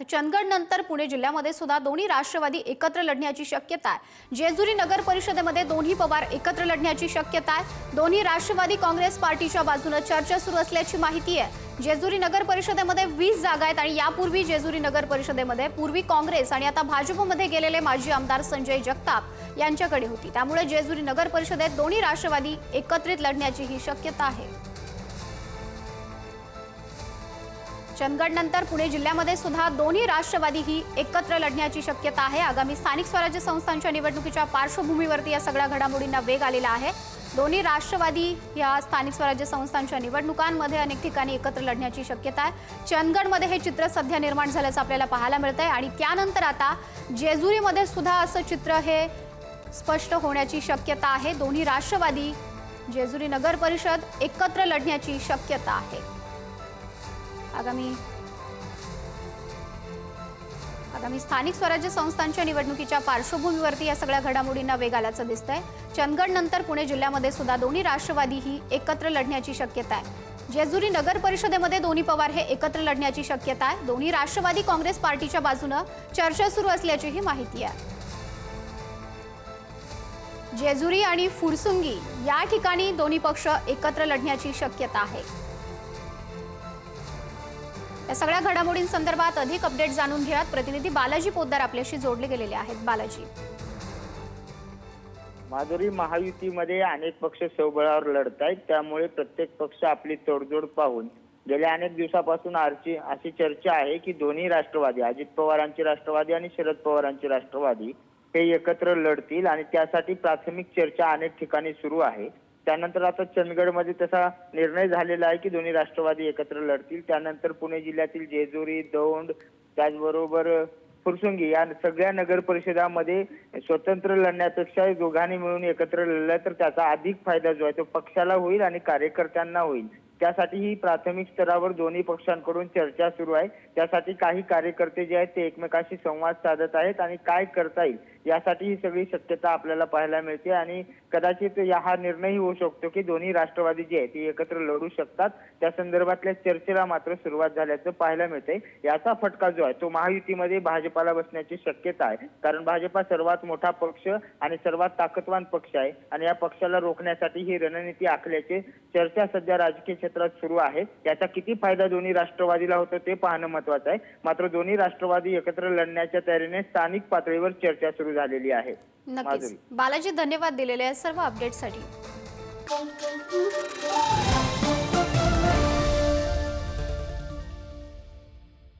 बातमीत चंदगड नंतर पुणे जिल्ह्यामध्ये सुद्धा दोन्ही राष्ट्रवादी एकत्र लढण्याची शक्यता आहे. जेजुरी नगर परिषदेमध्ये दोन्ही पवार एकत्र लढण्याची शक्यता आहे. दोन्ही राष्ट्रवादी काँग्रेस पार्टीच्या बाजूने चर्चा सुरू असल्याची माहिती आहे. जेजुरी नगर परिषदेमध्ये वीस जागा आहेत आणि यापूर्वी जेजुरी नगर परिषदेमध्ये पूर्वी काँग्रेस आणि आता भाजपमध्ये गेलेले माजी आमदार संजय जगताप यांच्याकडे होती. त्यामुळे जेजुरी नगर परिषदेत दोन्ही राष्ट्रवादी एकत्रित लढण्याची ही शक्यता आहे. चंदगडनंतर पुणे जिल्ह्यामध्ये सुद्धा दोन्ही राष्ट्रवादी ही एकत्र लढण्याची शक्यता आहे. आगामी स्थानिक स्वराज्य संस्थांच्या निवडणुकीच्या पार्श्वभूमीवरती या सगळ्या घडामोडींना वेग आलेला आहे. दोन्ही राष्ट्रवादी या स्थानिक स्वराज्य संस्थांच्या निवडणुकांमध्ये अनेक ठिकाणी एकत्र लढण्याची शक्यता आहे. चंदगडमध्ये हे चित्र सध्या निर्माण झाल्याचं आपल्याला पाहायला मिळतंय आणि त्यानंतर आता जेजुरीमध्ये सुद्धा असं चित्र हे स्पष्ट होण्याची शक्यता आहे. दोन्ही राष्ट्रवादी जेजुरी नगर परिषद एकत्र लढण्याची शक्यता आहे. आगामी आगामी स्थानिक स्वराज्य संस्थांच्या निवडणुकीच्या पार्श्वभूमीवरती या सगळ्या घडामोडींना वेग आल्याचं दिसतंय. चंदगड नंतर पुणे जिल्ह्यामध्ये सुद्धा दोन्ही राष्ट्रवादी ही एकत्र लढण्याची शक्यता आहे. जेजुरी नगर परिषदेमध्ये दोन्ही पवार हे एकत्र लढण्याची शक्यता आहे. दोन्ही राष्ट्रवादी काँग्रेस पार्टीच्या बाजूनं चर्चा सुरू असल्याचीही माहिती आहे. जेजुरी आणि फुरसुंगी या ठिकाणी दोन्ही पक्ष एकत्र लढण्याची शक्यता आहे. या सगळ्या घडामोडींसंदर्भात अधिक अपडेट जाणून घेऊयात प्रतिनिधी बालाजी पोद्दार आपल्याशी जोडले गेलेले आहेत. बालाजी. माधुरी महायुतीमध्ये अनेक पक्ष स्वबळावर लढत आहेत त्यामुळे प्रत्येक पक्ष आपली तोडजोड पाहून गेल्या अनेक दिवसापासून आरची अशी चर्चा आहे की दोन्ही राष्ट्रवादी अजित पवारांची राष्ट्रवादी आणि शरद पवारांची राष्ट्रवादी हे एकत्र लढतील आणि त्यासाठी प्राथमिक चर्चा अनेक ठिकाणी सुरू आहे. त्यानंतर आता चंदगडमध्ये तसा निर्णय झालेला आहे की दोन्ही राष्ट्रवादी एकत्र लढतील. त्यानंतर पुणे जिल्ह्यातील जेजुरी दौंड त्याचबरोबर फुरसुंगी या सगळ्या नगर परिषदामध्ये स्वतंत्र लढण्यापेक्षा दोघांनी मिळून एकत्र लढलं तर त्याचा अधिक फायदा जो आहे तो पक्षाला होईल आणि कार्यकर्त्यांना होईल. त्यासाठी ही प्राथमिक स्तरावर दोन्ही पक्षांकडून चर्चा सुरू आहे. त्यासाठी काही कार्यकर्ते जे आहेत ते एकमेकाशी संवाद साधत आहेत आणि काय करता येईल यासाठी ही सगळी शक्यता आपल्याला पाहायला मिळते आणि कदाचित हा निर्णय होऊ शकतो की दोन्ही राष्ट्रवादी जे आहेत ती एकत्र लढू शकतात. त्या संदर्भातल्या चर्चेला मात्र सुरुवात झाल्याचं पाहायला मिळतंय. याचा फटका जो आहे तो महायुतीमध्ये भाजपाला बसण्याची शक्यता आहे. कारण भाजपा सर्वात मोठा पक्ष आणि सर्वात ताकदवान पक्ष आहे आणि या पक्षाला रोखण्यासाठी ही रणनीती आखल्याची चर्चा सध्या राजकीय क्षेत्रात सुरू आहे. याचा किती फायदा दोन्ही राष्ट्रवादीला होतो ते पाहणं महत्वाचं आहे. मात्र दोन्ही राष्ट्रवादी एकत्र लढण्याच्या तयारीने स्थानिक पातळीवर चर्चा सुरू झालेली आहे. नक्कीच. बालाजी धन्यवाद दिलेले आहे सर्व अपडेटसाठी